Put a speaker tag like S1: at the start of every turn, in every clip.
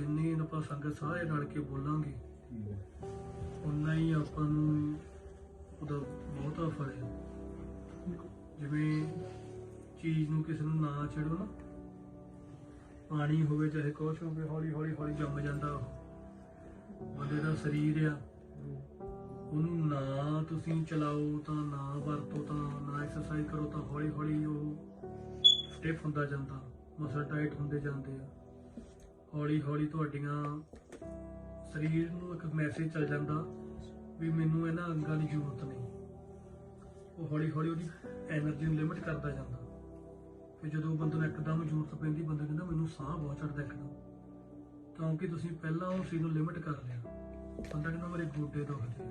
S1: ਜਿੰਨੀ ਆਪਾਂ ਸੰਗਤ ਸਾਰੇ ਰਲ ਕੇ ਬੋਲਾਂਗੇ
S2: ਠੀਕ
S1: ਉਨਾ ਹੀ ਆਪਾਂ ਨੂੰ ਉਹਦਾ ਬਹੁਤਾ ਫਲ ਹੈ। ਜਿਵੇਂ ਚੀਜ਼ ਨੂੰ ਕਿਸੇ ਨੂੰ ਨਾ ਛੇੜੋ ਨਾ, ਪਾਣੀ ਹੋਵੇ ਚਾਹੇ ਕੁਛ ਹੋਵੇ, ਹੌਲੀ ਹੌਲੀ ਹੌਲੀ ਜੰਮ ਜਾਂਦਾ ਉਹ। ਬੰਦੇ ਦਾ ਸਰੀਰ ਆ, ਉਹਨੂੰ ਨਾ ਤੁਸੀਂ ਚਲਾਓ ਤਾਂ ਨਾ ਵਰਤੋ ਤਾਂ ਨਾ ਐਕਸਰਸਾਈਜ਼ ਕਰੋ ਤਾਂ ਹੌਲੀ ਹੌਲੀ ਉਹ ਸਟਿਫ ਹੁੰਦਾ ਜਾਂਦਾ ਮਸਲ ਟਾਈਟ ਹੁੰਦੇ ਜਾਂਦੇ ਆ। ਹੌਲੀ ਹੌਲੀ ਤੁਹਾਡੀਆਂ ਸਰੀਰ ਨੂੰ ਇੱਕ ਮੈਸੇਜ ਚੱਲ ਜਾਂਦਾ ਵੀ ਮੈਨੂੰ ਇਹਨਾਂ ਅੰਗਾਂ ਦੀ ਜ਼ਰੂਰਤ ਨਹੀਂ। ਉਹ ਹੌਲੀ ਹੌਲੀ ਉਹਦੀ એનર્ਜੀ ਨੂੰ ਲਿਮਿਟ ਕਰਦਾ ਜਾਂਦਾ। ਫਿਰ ਜਦੋਂ ਬੰਦੇ ਨੂੰ ਇੱਕਦਮ ਜ਼ਰੂਰਤ ਪੈਂਦੀ, ਬੰਦਾ ਕਹਿੰਦਾ ਮੈਨੂੰ ਸਾਹ ਬਹੁਤ ਚੜਦਾ ਇੱਕਦਮ। ਕਿਉਂਕਿ ਤੁਸੀਂ ਪਹਿਲਾਂ ਉਹ ਚੀਜ਼ ਨੂੰ ਲਿਮਿਟ ਕਰ ਲਿਆ। ਬੰਦਾ ਕਹਿੰਦਾ ਮੇਰੇ ਗੋਡੇ ਦੁਖਦੇ ਆ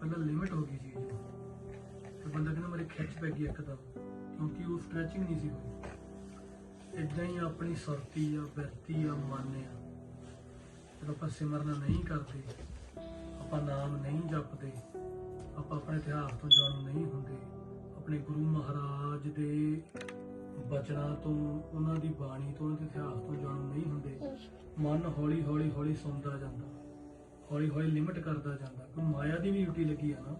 S1: ਪਹਿਲਾਂ ਲਿਮਿਟ ਹੋ ਗਈ ਚੀਜ਼ ਤੇ ਬੰਦਾ ਕਹਿੰਦਾ ਮੇਰੇ ਖਿੱਚ ਪੈ ਗਈ ਇੱਕਦਮ। ਕਿਉਂਕਿ ਉਹ ਸਟ੍ਰੈਚਿੰਗ ਨਹੀਂ ਸੀ ਹੋਈ। ਇਦਾਂ ਹੀ ਆਪਣੀ ਸੁਰਤੀ ਆ, ਬਿਰਤੀ ਆ, ਮਨ ਆ। ਜਦੋਂ ਆਪਾਂ ਸਿਮਰਨ ਨਹੀਂ ਕਰਦੇ, ਆਪਾਂ ਨਾਮ ਨਹੀਂ ਜਪਦੇ, ਆਪਾਂ ਆਪਣੇ ਇਤਿਹਾਸ ਤੋਂ ਜਾਣੂ ਨਹੀਂ ਹੁੰਦੇ, ਆਪਣੇ ਗੁਰੂ ਮਹਾਰਾਜ ਦੇ ਬਚਨਾਂ ਤੋਂ, ਉਹਨਾਂ ਦੀ ਬਾਣੀ ਤੋਂ, ਉਹਨਾਂ ਦੇ ਇਤਿਹਾਸ ਤੋਂ ਜਾਣੂ ਨਹੀਂ ਹੁੰਦੇ। ਮਨ ਹੌਲੀ ਹੌਲੀ ਹੌਲੀ ਸੌਂਦਾ ਜਾਂਦਾ। ਹੌਲੀ ਹੌਲੀ ਲਿਮਿਟ ਕਰਦਾ ਜਾਂਦਾ। ਕਿ ਮਾਇਆ ਦੀ ਵੀ ਡਿਊਟੀ ਲੱਗੀ ਆ ਨਾ,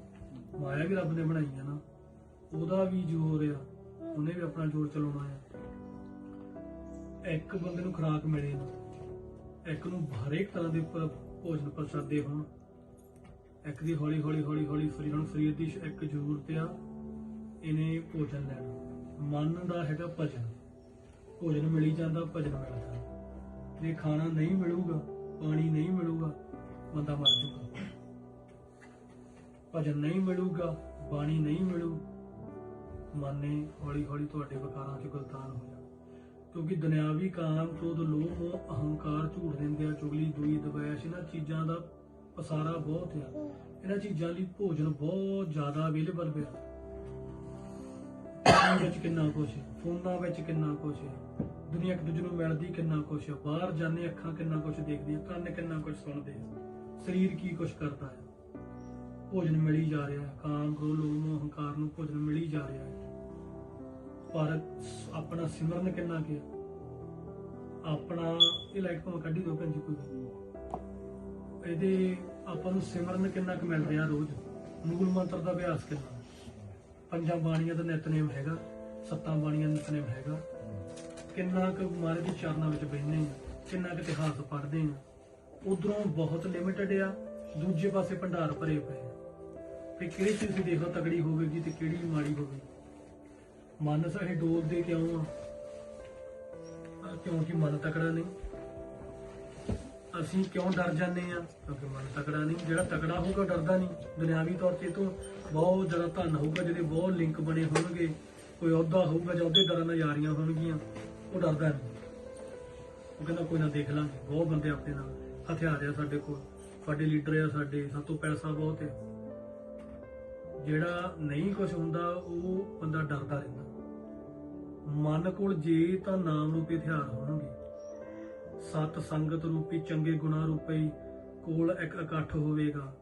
S1: ਮਾਇਆ ਵੀ ਰੱਬ ਨੇ ਬਣਾਈ ਆ ਨਾ, ਉਹਦਾ ਵੀ ਜ਼ੋਰ ਆ, ਉਹਨੇ ਵੀ ਆਪਣਾ ਜ਼ੋਰ ਚਲਾਉਣਾ ਆ। ਇੱਕ ਬੰਦੇ ਨੂੰ ਖੁਰਾਕ ਮਿਲੇ ਇੱਕ ਨੂੰ ਹਰੇਕ ਤਰ੍ਹਾਂ ਦੇ ਭ- ਭੋਜਨ ਪ੍ਰਸਾਦੇ ਹੋਣ, ਇੱਕ ਦੀ ਹੌਲੀ ਹੌਲੀ ਹੌਲੀ ਹੌਲੀ ਸਰੀਰ ਨੂੰ ਸਰੀਰ ਦੀ ਇੱਕ ਜ਼ਰੂਰਤ ਆ, ਇਹਨੇ ਭੋਜਨ ਲੈਣਾ। ਮਨ ਦਾ ਹੈਗਾ ਭਜਨ। ਭੋਜਨ ਮਿਲੀ ਜਾਂਦਾ, ਭਜਨ ਮਿਲਦਾ ਜੇ ਖਾਣਾ ਨਹੀਂ ਮਿਲੂਗਾ, ਪਾਣੀ ਨਹੀਂ ਮਿਲੂਗਾ, ਬੰਦਾ ਮਰ ਜਾਊਗਾ ਭਜਨ ਨਹੀਂ ਮਿਲੂਗਾ, ਬਾਣੀ ਨਹੀਂ ਮਿਲੂ, ਮਨ ਨੇ ਹੌਲੀ ਹੌਲੀ ਤੁਹਾਡੇ ਵਿਕਾਰਾਂ 'ਚ ਗੁਲਤਾਨ ਹੋ ਜਾਣਾ। ਕਿਉਂਕਿ ਦੁਨਿਆਵੀ ਕਾਮ, ਕ੍ਰੋਧ, ਲੋਭ ਮੋਹ ਅਹੰਕਾਰ, ਝੂਠ ਨਿੰਦਿਆ ਚੁਗਲੀ, ਦੂਈ, ਦਵੈਸ਼, ਇਹਨਾਂ ਚੀਜ਼ਾਂ ਦਾ ਪਸਾਰਾ ਬਹੁਤ ਆ। ਇਹਨਾਂ ਚੀਜ਼ਾਂ ਲਈ ਭੋਜਨ ਬਹੁਤ ਜ਼ਿਆਦਾ ਅਵੇਲੇਬਲ ਪਿਆ। ਫੋਨ ਵਿੱਚ ਕਿੰਨਾ ਕੁਛ ਫੋਨਾਂ ਵਿੱਚ ਕਿੰਨਾ ਕੁਛ ਹੈ, ਦੁਨੀਆ ਇੱਕ ਦੂਜੇ ਨੂੰ ਮਿਲਦੀ ਕਿੰਨਾ ਕੁਛ ਹੈ, ਬਾਹਰ ਜਾਂਦੇ ਅੱਖਾਂ ਕਿੰਨਾ ਕੁਛ ਦੇਖਦੀਆਂ ਕੰਨ ਕਿੰਨਾ ਕੁਛ ਸੁਣਦੇ ਆ, ਸਰੀਰ ਕੀ ਕੁਛ ਕਰਦਾ ਹੈ। ਭੋਜਨ ਮਿਲੀ ਜਾ ਰਿਹਾ ਹੈ, ਕਾਮ, ਕ੍ਰੋਧ, ਲੋਭ ਮੋਹ ਅਹੰਕਾਰ ਨੂੰ ਭੋਜਨ ਮਿਲੀ ਜਾ ਰਿਹਾ ਹੈ। ਪਰ ਆਪਣਾ ਸਿਮਰਨ ਕਿੰਨਾ ਕਿ ਆਪਣਾ ਇਹ ਲਾਈਟ ਭਾਵੇਂ ਕੱਢੀ ਦੋ ਭੈਣ ਜੀ ਕੋਈ ਗੱਲ ਨਹੀਂ। ਇਹਦੇ ਆਪਾਂ ਨੂੰ ਸਿਮਰਨ ਕਿੰਨਾ ਕੁ ਮਿਲ ਰਿਹਾ ਰੋਜ਼? ਮੂਲ ਮੰਤਰ ਦਾ ਅਭਿਆਸ ਕਿੰਨਾ? ਪੰਜਾਂ ਬਾਣੀਆਂ ਦਾ ਨਿਤਨੇਮ ਹੈਗਾ, ਸੱਤਾਂ ਬਾਣੀਆਂ ਦਾ ਨਿਤਨੇਮ ਹੈਗਾ। ਕਿੰਨਾ ਕੁ ਮਾਰੇ ਦੇ ਚਰਨਾਂ ਵਿੱਚ ਬੈਠਨੇ ਆ ਕਿੰਨਾ ਕੁ ਇਤਿਹਾਸ ਪੜ੍ਹਦੇ ਆ ਉਧਰੋਂ ਬਹੁਤ ਲਿਮਿਟਡ ਆ, ਦੂਜੇ ਪਾਸੇ ਭੰਡਾਰ ਭਰੇ ਪਏ ਆ। ਤੇ ਕਿਹੜੀ ਚੀਜ਼ ਦੀ ਦੇਖੋ ਤਗੜੀ ਹੋਵੇਗੀ ਤੇ ਕਿਹੜੀ ਮਾੜੀ ਹੋਵੇਗੀ? ਮਨ ਸਾਡੇ ਡੋਲਦੇ ਕਿਉਂ ਆ? ਕਿਉਂਕਿ ਮਨ ਤਕੜਾ ਨਹੀਂ। ਅਸੀਂ ਕਿਉਂ ਡਰ ਜਾਂਦੇ ਆ? ਕਿਉਂਕਿ ਮਨ ਤਕੜਾ ਨਹੀਂ। ਜਿਹੜਾ ਤਕੜਾ ਹੋਊਗਾ ਡਰਦਾ ਨਹੀਂ। ਦੁਨਿਆਵੀ ਤੌਰ ਤੇ ਤੋਂ ਬਹੁਤ ਜ਼ਿਆਦਾ ਧਨ ਹੋਊਗਾ, ਜਿਹਦੇ ਬਹੁਤ ਲਿੰਕ ਬਣੇ ਹੋਣਗੇ। ਕੋਈ ਅਹੁਦਾ ਹੋਊਗਾ ਜਾਂ ਉਹਦੇ ਦਰਾਂ ਨਾਲ ਯਾਰੀਆਂ ਹੋਣਗੀਆਂ, ਉਹ ਡਰਦਾ ਨਹੀਂ। ਉਹ ਕਹਿੰਦਾ, ਕੋਈ ਨਾ ਦੇਖ ਲਾਂਗੇ। ਬਹੁਤ ਬੰਦੇ ਆਪਣੇ ਨਾਲ ਹਥਿਆਰ ਆ ਸਾਡੇ ਕੋਲ। ਸਾਡੇ ਲੀਡਰ ਆ ਸਾਡੇ ਸਭ ਤੋਂ ਪੈਸਾ ਬਹੁਤ ਹੈ ਜਿਹੜਾ ਨਹੀਂ ਕੁਝ ਹੁੰਦਾ, ਉਹ ਬੰਦਾ ਡਰਦਾ ਰਹਿੰਦਾ। ਮਨ ਕੋਲ ਜੇ ਤਾਂ ਨਾਮ ਰੂਪੀ ਹਥਿਆਰ ਹੋਣਗੇ। ਸਤ ਸੰਗਤ ਰੂਪੀ ਚੰਗੇ ਗੁਣਾ ਰੂਪੀ ਕੋਲ ਇੱਕ ਇਕੱਠ ਹੋਵੇਗਾ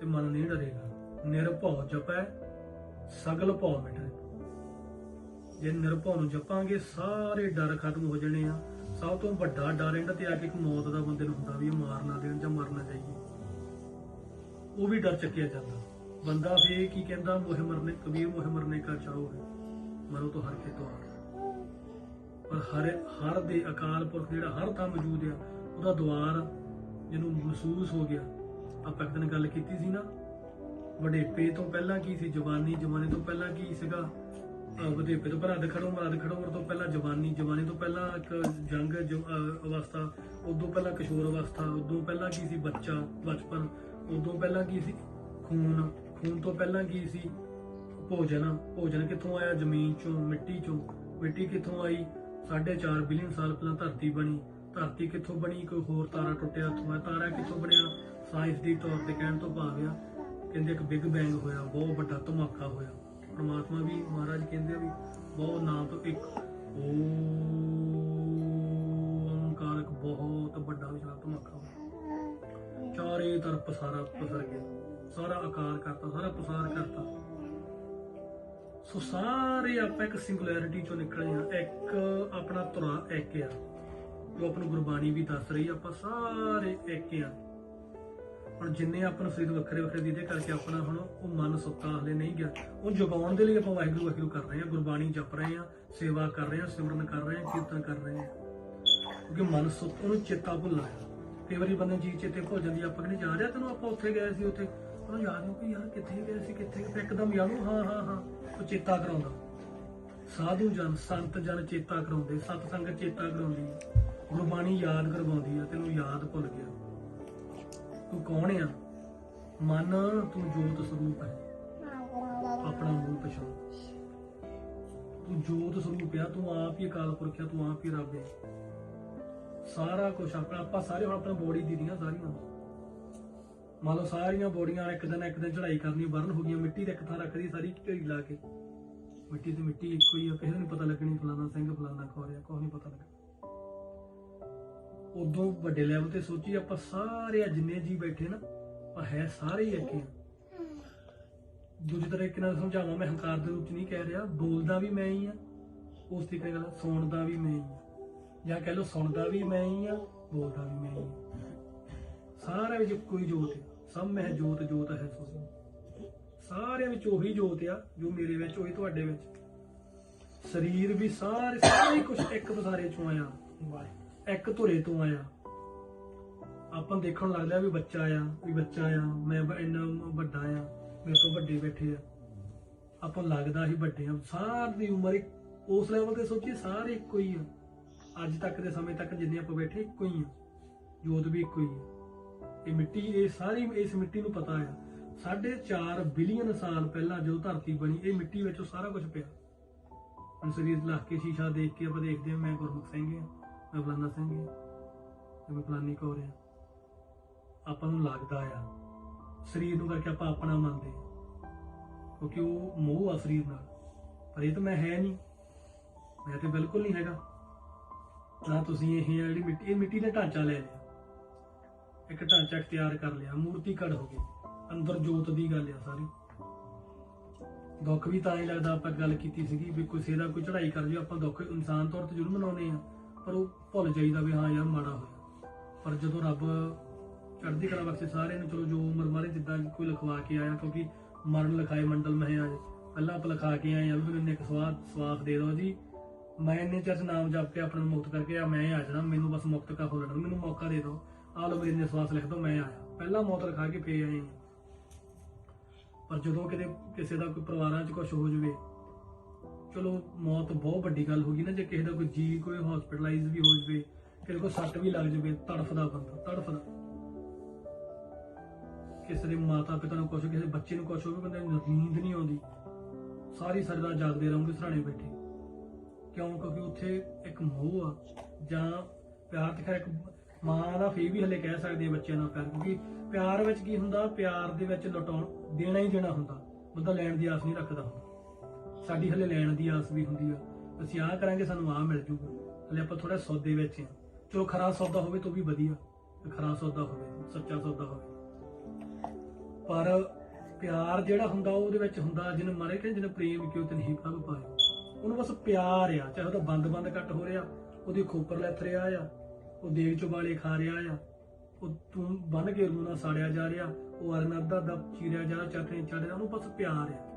S1: ਤੇ ਮਨ ਨਹੀਂ ਡਰੇਗਾ। ਨਿਰਭਉ ਜਪੈ, ਸਗਲ ਭਉ ਮਿਟੈ। ਜੇ ਨਿਰਭਉ ਨੂੰ ਜਪਾਂਗੇ, ਸਾਰੇ ਡਰ ਖਤਮ ਹੋ ਜਾਣੇ ਆ। ਸਭ ਤੋਂ ਵੱਡਾ ਡਰ ਇਹਨਾਂ ਤੇ ਆ ਕੇ ਇੱਕ ਮੌਤ ਦਾ ਬੰਦੇ ਨੂੰ ਹੁੰਦਾ ਵੀ ਇਹ ਮਾਰ ਨਾ ਦੇਣ ਜਾਂ ਮਰਨਾ ਚਾਹੀਏ ਉਹ ਵੀ ਡਰ ਚੱਕਿਆ ਜਾਂਦਾ। ਬੰਦਾ ਫੇ ਕੀ ਕਹਿੰਦਾ, ਮੋਹਿ ਮਰਨੇ, ਕਬੀਰ ਮੋਹਿ ਮਰਨੇ ਕਾ ਚਾਹੋ ਹੈ। ਮਨੋ ਤੋਂ ਹਰ ਕੇ ਤੁਹਾਰ ਪਰ ਹਰ ਹਰ ਦੇ ਅਕਾਲ ਪੁਰਖ ਜਿਹੜਾ ਹਰ ਥਾਂ ਮੌਜੂਦ ਆ, ਉਹਦਾ ਦੁਆਰ ਜਿਹਨੂੰ ਮਹਿਸੂਸ ਹੋ ਗਿਆ। ਆਪਾਂ ਇੱਕ ਦਿਨ ਗੱਲ ਕੀਤੀ ਸੀ ਨਾ, ਵਡੇਪੇ ਤੋਂ ਪਹਿਲਾਂ ਕੀ ਸੀ, ਜਵਾਨੀ ਜਵਾਨੀ ਤੋਂ ਪਹਿਲਾਂ ਕੀ ਸੀਗਾ? ਅਹ ਵਡੇਪੇ ਤੋਂ ਪਹਿਲਾਂ ਖੜੋ, ਮਰਾਦ ਖੜੋ ਤੋਂ ਪਹਿਲਾਂ ਜਵਾਨੀ ਜਵਾਨੀ ਤੋਂ ਪਹਿਲਾਂ ਇੱਕ ਜੰਗ, ਜ- ਅਵਸਥਾ, ਉਦੋਂ ਪਹਿਲਾਂ ਕਿਸ਼ੋਰ ਅਵਸਥਾ, ਉਦੋਂ ਪਹਿਲਾਂ ਕੀ ਸੀ ਬੱਚਾ, ਬਚਪਨ, ਉਦੋਂ ਪਹਿਲਾਂ ਕੀ ਸੀ? ਖੂਨ ਖੂਨ ਤੋਂ ਪਹਿਲਾਂ ਕੀ ਸੀ? ਭੋਜਨ ਭੋਜਨ ਕਿੱਥੋਂ ਆਇਆ? ਜ਼ਮੀਨ ਚੋਂ, ਮਿੱਟੀ ਚੋਂ। ਮਿੱਟੀ ਕਿੱਥੋਂ ਆਈ? 4.5 ਬਿਲੀਅਨ ਸਾਲ ਪਹਿਲਾਂ ਧਰਤੀ ਬਣੀ। ਧਰਤੀ ਕਿੱਥੋਂ ਬਣੀ? ਕੋਈ ਹੋਰ ਤਾਰਾ ਟੁੱਟਿਆ ਉੱਥੋਂ ਤਾਰਾ ਕਿੱਥੋਂ ਬਣਿਆ? ਸਾਇੰਸ ਦੀ ਤੌਰ ਤੇ ਕਹਿਣ ਤੋਂ ਭਾਵ ਆ ਕਹਿੰਦੇ ਇੱਕ ਬਿਗ ਬੈਂਗ ਹੋਇਆ, ਬਹੁਤ ਵੱਡਾ ਧਮਾਕਾ ਹੋਇਆ। ਪਰਮਾਤਮਾ ਵੀ, ਮਹਾਰਾਜ ਕਹਿੰਦੇ ਵੀ ਬਹੁਤ ਨਾਮ ਤੋਂ ਇੱਕ ਓਮਕਾਰ ਬਹੁਤ ਵੱਡਾ ਵਿਸ਼ਾਲ ਧਮਾਕਾ ਹੋਇਆ। ਚਾਰੇ ਤਰਫ ਸਾਰਾ ਪਸਰ ਗਿਆ। ਸਾਰਾ ਆਕਾਰ ਕਰਤਾ, ਸਾਰਾ ਪਸਾਰ ਕਰਤਾ। ਸੋ ਸਾਰੇ ਆਪਾਂ ਇੱਕ ਸਿੰਗੂਲੈਰਿਟੀ ਚੋਂ ਨਿਕਲੇ ਆ ਇੱਕ ਆਪਣਾ ਤੁਰਾ ਇੱਕ ਆ। ਜੋ ਆਪਾਂ ਨੂੰ ਗੁਰਬਾਣੀ ਵੀ ਦੱਸ ਰਹੀ ਆਪਾਂ ਸਾਰੇ ਇੱਕ ਆ। ਹੁਣ ਜਿੰਨੇ ਆਪਾਂ ਨੂੰ ਸਰੀਰ ਵੱਖਰੇ ਵੱਖਰੇ ਦੀਦੇ ਕਰਕੇ ਆਪਣਾ ਹੁਣ ਉਹ ਮਨ ਸੁੱਤਾ ਹਲੇ ਨਹੀਂ ਗਿਆ। ਉਹ ਜਗਾਉਣ ਦੇ ਲਈ ਆਪਾਂ ਵਾਹਿਗੁਰੂ ਵਾਹਿਗੁਰੂ ਕਰ ਰਹੇ ਆ ਗੁਰਬਾਣੀ ਜਪ ਰਹੇ ਆ ਸੇਵਾ ਕਰ ਰਹੇ ਆ ਸਿਮਰਨ ਕਰ ਰਹੇ ਆ ਕੀਰਤਨ ਕਰ ਰਹੇ ਆ। ਕਿਉਂਕਿ ਮਨ ਸੁੱਤ ਉਹਨੂੰ ਚੇਤਾ ਭੁੱਲਣਾ ਕਈ ਵਾਰੀ ਬੰਦੇ ਨੂੰ ਚੇਤੇ ਭੁੱਲ ਜਾਂਦੀ ਆ, ਆਪਾਂ ਕਹਿੰਦੇ ਜਾ ਰਿਹਾ ਤੈਨੂੰ ਆਪਾਂ ਉੱਥੇ ਗਏ ਸੀ ਉੱਥੇ। ਉਹਨੂੰ ਯਾਦ ਨਹੀਂ ਕਿ ਯਾਰ, ਕਿੱਥੇ ਗਏ ਸੀ ਕਿੱਥੇ ਫਿਰ ਇੱਕਦਮ ਯਾਦ ਨੂੰ ਹਾਂ ਹਾਂ ਹਾਂ, ਉਹ ਚੇਤਾ ਕਰਾਉਂਦਾ। ਸਾਧੂ ਜਨ, ਸੰਤ ਜਨ ਚੇਤਾ ਕਰਾਉਂਦੇ, ਸਤ ਸੰਗਤ ਚੇਤਾ ਕਰਾਉਂਦੀ। ਹੈ ਗੁਰਬਾਣੀ ਯਾਦ ਕਰਵਾਉਂਦੀ ਆ, ਤੈਨੂੰ ਯਾਦ ਭੁੱਲ ਗਿਆ। ਤੂੰ ਕੌਣ ਆ? ਮਨ, ਤੂੰ ਜੋਤ ਸਰੂਪ ਹੈ। ਆਪਣਾ ਮੂਲ ਪਛਾਣ। ਤੂੰ ਜੋਤ ਸਰੂਪ ਆ, ਤੂੰ ਆਪ ਹੀ ਅਕਾਲ ਪੁਰਖ ਆ, ਤੂੰ ਆਪ ਹੀ ਰੱਬ ਹੈ ਸਾਰਾ ਕੁਝ ਆਪਣਾ, ਆਪਾਂ ਸਾਰੇ ਹੁਣ ਆਪਣਾ ਬੋਡੀ ਦੀਦੀਆਂ ਸਾਰੀਆਂ। ਮੰਨ ਲਓ ਸਾਰੀਆਂ ਬੋੜੀਆਂ ਇੱਕ ਦਿਨ ਇੱਕ ਦਿਨ ਚੜਾਈ ਕਰਨੀ ਬਰਨ ਹੋ ਗਈਆਂ, ਮਿੱਟੀ ਦੇ ਇੱਕ ਥਾਂ ਰੱਖਦੀ ਸਾਰੀ ਢੇਰੀ ਲਾ ਕੇ। ਮਿੱਟੀ ਤੇ ਮਿੱਟੀ ਇੱਕੋ ਹੀ ਆ, ਕਿਸੇ ਨੂੰ ਪਤਾ ਲੱਗਣੀ, ਫਲਾਣਾ ਸਿੰਘ, ਫਲਾਣਾ ਖੋਰਿਆ ਕੋਈ ਨਹੀਂ ਪਤਾ ਲੱਗਣਾ। ਉਦੋਂ ਵੱਡੇ ਲੈਵਲ ਤੇ ਸੋਚੀ, ਆਪਾਂ ਸਾਰੇ ਆ ਜਿੰਨੇ ਜੀ ਬੈਠੇ ਨਾ, ਆਪਾਂ ਹੈ ਸਾਰੇ ਹੀ ਇੱਕ ਆ। ਦੂਜੀ ਤਰੀਕੇ ਨਾਲ ਸਮਝਾਵਾਂ, ਮੈਂ ਹੰਕਾਰ ਦੇ ਰੂਪ ਚ ਨਹੀਂ ਕਹਿ ਰਿਹਾ, ਬੋਲਦਾ ਵੀ ਮੈਂ ਹੀ ਆ, ਉਸ ਤਰੀਕੇ ਨਾਲ ਸੁਣਦਾ ਵੀ ਮੈਂ ਹੀ ਆ। ਜਾਂ ਕਹਿ ਲਓ ਸੁਣਦਾ ਵੀ ਮੈਂ ਹੀ ਆ, ਬੋਲਦਾ ਵੀ ਮੈਂ ਹੀ ਆ। ਸਾਰਿਆਂ ਵਿੱਚ ਕੋਈ ਜੋਤ ਹੈ ਸਭ ਮਹਿ ਜੋਤ ਜੋਤ ਹੈ ਸੋਈ ਸਾਰਿਆਂ ਵਿੱਚ ਉਹੀ ਜੋਤ ਆ ਜੋ ਮੇਰੇ ਵਿੱਚ, ਉਹੀ ਤੁਹਾਡੇ ਵਿੱਚ। ਸਰੀਰ ਵੀ ਸਾਰੇ ਸਾਰੇ ਕੁਝ ਇੱਕ ਬਸਾਰੇ ਚੋਂ ਆਇਆ। ਇੱਕ ਧੁਰੇ ਤੋਂ ਆਇਆ। ਆਪਾਂ ਦੇਖਣ ਲੱਗਦਾ ਵੀ ਬੱਚਾ ਆ, ਵੀ ਬੱਚਾ ਆ। ਮੈਂ ਇੰਨਾ ਵੱਡਾ ਆ, ਮੇਰੇ ਤੋਂ ਵੱਡੇ ਬੈਠੇ ਆ। ਆਪਾਂ ਲੱਗਦਾ ਹੀ ਵੱਡੇ ਆ। ਸਾਰੀ ਦੀ ਉਮਰ ਉਸ ਲੈਵਲ ਤੇ ਸੋਚੀਏ, ਸਾਰੇ ਇੱਕੋ ਹੀ ਆ। ਅੱਜ ਤੱਕ ਦੇ ਸਮੇਂ ਤੱਕ ਜਿੰਨੇ ਆਪਾਂ ਬੈਠੇ ਇੱਕੋ ਹੀ ਆ। ਜੋਤ ਵੀ ਇੱਕੋ ਹੀ ਆ। ਇਹ ਮਿੱਟੀ, ਇਹ ਸਾਰੀ ਇਸ ਮਿੱਟੀ ਨੂੰ ਪਤਾ ਆ। 4.5 ਬਿਲੀਅਨ ਸਾਲ ਪਹਿਲਾਂ ਜਦੋਂ ਧਰਤੀ ਬਣੀ, ਇਹ ਮਿੱਟੀ ਵਿੱਚੋਂ ਸਾਰਾ ਕੁਝ ਪਿਆ। ਹੁਣ ਸਰੀਰ ਲੱਖ ਕੇ ਸ਼ੀਸ਼ਾ ਦੇਖ ਕੇ ਆਪਾਂ ਦੇਖਦੇ ਹਾਂ ਮੈਂ ਗੁਰਮੁਖ ਸਿੰਘ ਹਾਂ ਮੈਂ ਫਲਾਨਾ ਸਿੰਘ ਹਾਂ ਮੈਂ ਫਲਾਨੀ ਕੌਰ ਹਾਂ ਆਪਾਂ ਨੂੰ ਲੱਗਦਾ ਆ, ਸਰੀਰ ਨੂੰ ਕਰਕੇ ਆਪਾਂ ਆਪਣਾ ਮੰਨਦੇ ਹਾਂ ਕਿਉਂਕਿ ਉਹ ਮੋਹ ਆ ਸਰੀਰ ਨਾਲ। ਪਰ ਇਹ ਤਾਂ ਮੈਂ ਹੈ ਨਹੀਂ, ਮੈਂ ਤੇ ਬਿਲਕੁਲ ਨਹੀਂ ਹੈਗਾ। ਨਾ ਤੁਸੀਂ ਇਹ ਆ ਜਿਹੜੀ ਮਿੱਟੀ, ਇਹ ਮਿੱਟੀ ਦਾ ਢਾਂਚਾ ਲੈ ਲਿਆ। ਇੱਕ ਢਾਂਚਾ ਇਖਤਿਆਰ ਕਰ ਲਿਆ, ਮੂਰਤੀ ਕੜ ਹੋ ਗਈ। ਅੰਦਰ ਜੋਤ ਦੀ ਗੱਲ ਆ ਸਾਰੀ। ਦੁੱਖ ਵੀ ਤਾਂ ਹੀ ਲੱਗਦਾ ਆਪਾਂ ਗੱਲ ਕੀਤੀ ਸੀਗੀ ਵੀ ਕਿਸੇ ਦਾ ਕੋਈ ਚੜਾਈ ਕਰ ਜੇ ਆਪਾਂ ਦੁੱਖ ਇਨਸਾਨ ਤੌਰ ਤੇ ਜ਼ਰੂਰ ਮਨਾਉਨੇ ਆ ਪਰ ਉਹ ਭੁੱਲ ਜਾਈਦਾ ਵੀ ਹਾਂ ਯਾਰ ਮਾੜਾ ਹੋਇਆ। ਪਰ ਜਦੋਂ ਰੱਬ ਚੜ੍ਹਦੀ ਕਲਾ ਬਖਸ਼ੇ ਸਾਰਿਆਂ ਨੂੰ, ਚਲੋ ਜੋ ਉਮਰ ਮਾਰੇ, ਜਿੱਦਾਂ ਕੋਈ ਲਿਖਵਾ ਕੇ ਆਇਆ, ਕਿਉਂਕਿ ਮਰਨ ਲਿਖਾਏ ਮੰਡਲ ਮਹਿ ਆਏ ਪਹਿਲਾਂ ਆਪ ਲਿਖਾ ਕੇ ਆਏ ਆ ਵੀ ਮੈਨੂੰ ਇੱਕ ਸਵਾਦ ਸਵਾਖ ਦੇ ਦਿਓ ਜੀ। ਮੈਂ ਇੰਨੇ ਚਿਰ ਨਾਮ ਜਪ ਕੇ ਆਪਣਾ ਮੁਕਤ ਕਰਕੇ ਆ, ਮੈਂ ਆ ਜਾਣਾ, ਮੈਨੂੰ ਬਸ ਮੁਕਤ ਕਾ ਹੋ ਲੈਣਾ ਮੈਨੂੰ ਮੌਕਾ ਦੇ ਦਿਓ। ਆ ਲਓ ਮੇਰੇ ਇੰਨੇ ਸਵਾਸ ਲਿਖ ਦਿਓ ਮੈਂ ਆਇਆ। ਪਹਿਲਾਂ ਮੌਤ ਲਿਖਾ ਕੇ ਫੇਰ ਆਏ ਪਰ ਜਦੋਂ ਕਿਤੇ ਕਿਸੇ ਦਾ ਕੋਈ ਪਰਿਵਾਰਾਂ 'ਚ ਕੁਝ ਹੋ ਜਵੇ, ਚਲੋ ਮੌਤ ਬਹੁਤ ਵੱਡੀ ਗੱਲ ਹੋ ਗਈ ਨਾ, ਜੇ ਕਿਸੇ ਦਾ ਕੋਈ ਜੀ ਕੋਈ ਹਸਪੀਟਲਾਈਜ਼ ਵੀ ਹੋ ਜਵੇ, ਕਿਸੇ ਕੋ ਸੱਟ ਵੀ ਲੱਗ ਜਵੇ, ਤੜਫਦਾ ਬੰਦਾ, ਤੜਫਦਾ। ਕਿਸੇ ਦੇ ਮਾਤਾ ਪਿਤਾ ਨੂੰ ਕੁਝ ਕਿਸੇ ਬੱਚੇ ਨੂੰ ਕੁਝ ਹੋਵੇ, ਬੰਦੇ ਨੂੰ ਨੀਂਦ ਨਹੀਂ ਆਉਂਦੀ। ਸਾਰੀ ਸਰਦਾ ਜਾਗਦੇ ਰਹੋਗੇ ਸਰਾਣੇ ਬੈਠੇ। ਕਿਉਂ? ਕਿਉਂਕਿ ਉੱਥੇ ਇੱਕ ਮੋਹ ਆ, ਜਾਂ ਪਿਆਰ ਤੇ ਖੈਰ ਇੱਕ ਮਾਂ ਦਾ ਫੇਰ ਵੀ ਹਲੇ ਕਹਿ ਸਕਦੇ ਆ ਬੱਚਿਆਂ ਨਾਲ ਪਿਆਰ, ਕਿਉਂਕਿ ਪਿਆਰ ਵਿੱਚ ਕੀ ਹੁੰਦਾ? ਪਿਆਰ ਦੇ ਵਿੱਚ ਲਟਾਉਣ, ਦੇਣਾ ਹੀ ਦੇਣਾ ਹੁੰਦਾ। ਬੰਦਾ ਲੈਣ ਦੀ ਆਸ ਨਹੀਂ ਰੱਖਦਾ ਹੁੰਦਾ। ਸਾਡੀ ਹਲੇ ਲੈਣ ਦੀ ਆਸ ਵੀ ਹੁੰਦੀ ਆ। ਅਸੀਂ ਆਹ ਕਰਾਂਗੇ, ਸਾਨੂੰ ਆਹ ਮਿਲ ਜੂਗਾ। ਹਲੇ ਆਪਾਂ ਥੋੜਾ ਸੌਦੇ ਵਿੱਚ ਆ। ਚਲੋ ਖਰਾ ਸੌਦਾ ਹੋਵੇ ਤਾਂ ਵੀ ਵਧੀਆ। ਖਰਾ ਸੌਦਾ ਹੋਵੇ, ਸੱਚਾ ਸੌਦਾ ਹੋਵੇ। ਪਰ ਪਿਆਰ ਜਿਹੜਾ ਹੁੰਦਾ, ਉਹਦੇ ਵਿੱਚ ਹੁੰਦਾ ਜਿਹਨੇ ਮਾਰੇ ਕਹਿੰਦੇ ਜਿਹਨੇ ਪ੍ਰੇਮ ਕਿਉਂ ਤੇ ਨਹੀਂ ਪ੍ਰਭ ਪਾਇਆ। ਉਹਨੂੰ ਬਸ ਪਿਆਰ ਆ। ਚਾਹੇ ਉਹਦਾ ਬੰਦ ਬੰਦ ਕੱਟ ਹੋ ਰਿਹਾ, ਉਹਦੀ ਖੋਪਰ ਲੈਥ ਰਿਹਾ ਆ। ਉਹ ਦੇਗ ਚੁਬਾਲੇ ਖਾ ਰਿਹਾ ਆ। ਉਹ ਤੂੰ ਬੰਨ ਕੇ ਰੂਣਾ ਸਾੜਿਆ ਜਾ ਰਿਹਾ। ਉਹ ਅਰਨਬ ਦਾ ਦਾ ਚੀਰਿਆ ਜਾ ਰਿਹਾ ਚਾਤੇ ਚੜ ਰਿਹਾ। ਉਹਨੂੰ ਬਸ ਪਿਆਰ ਆ।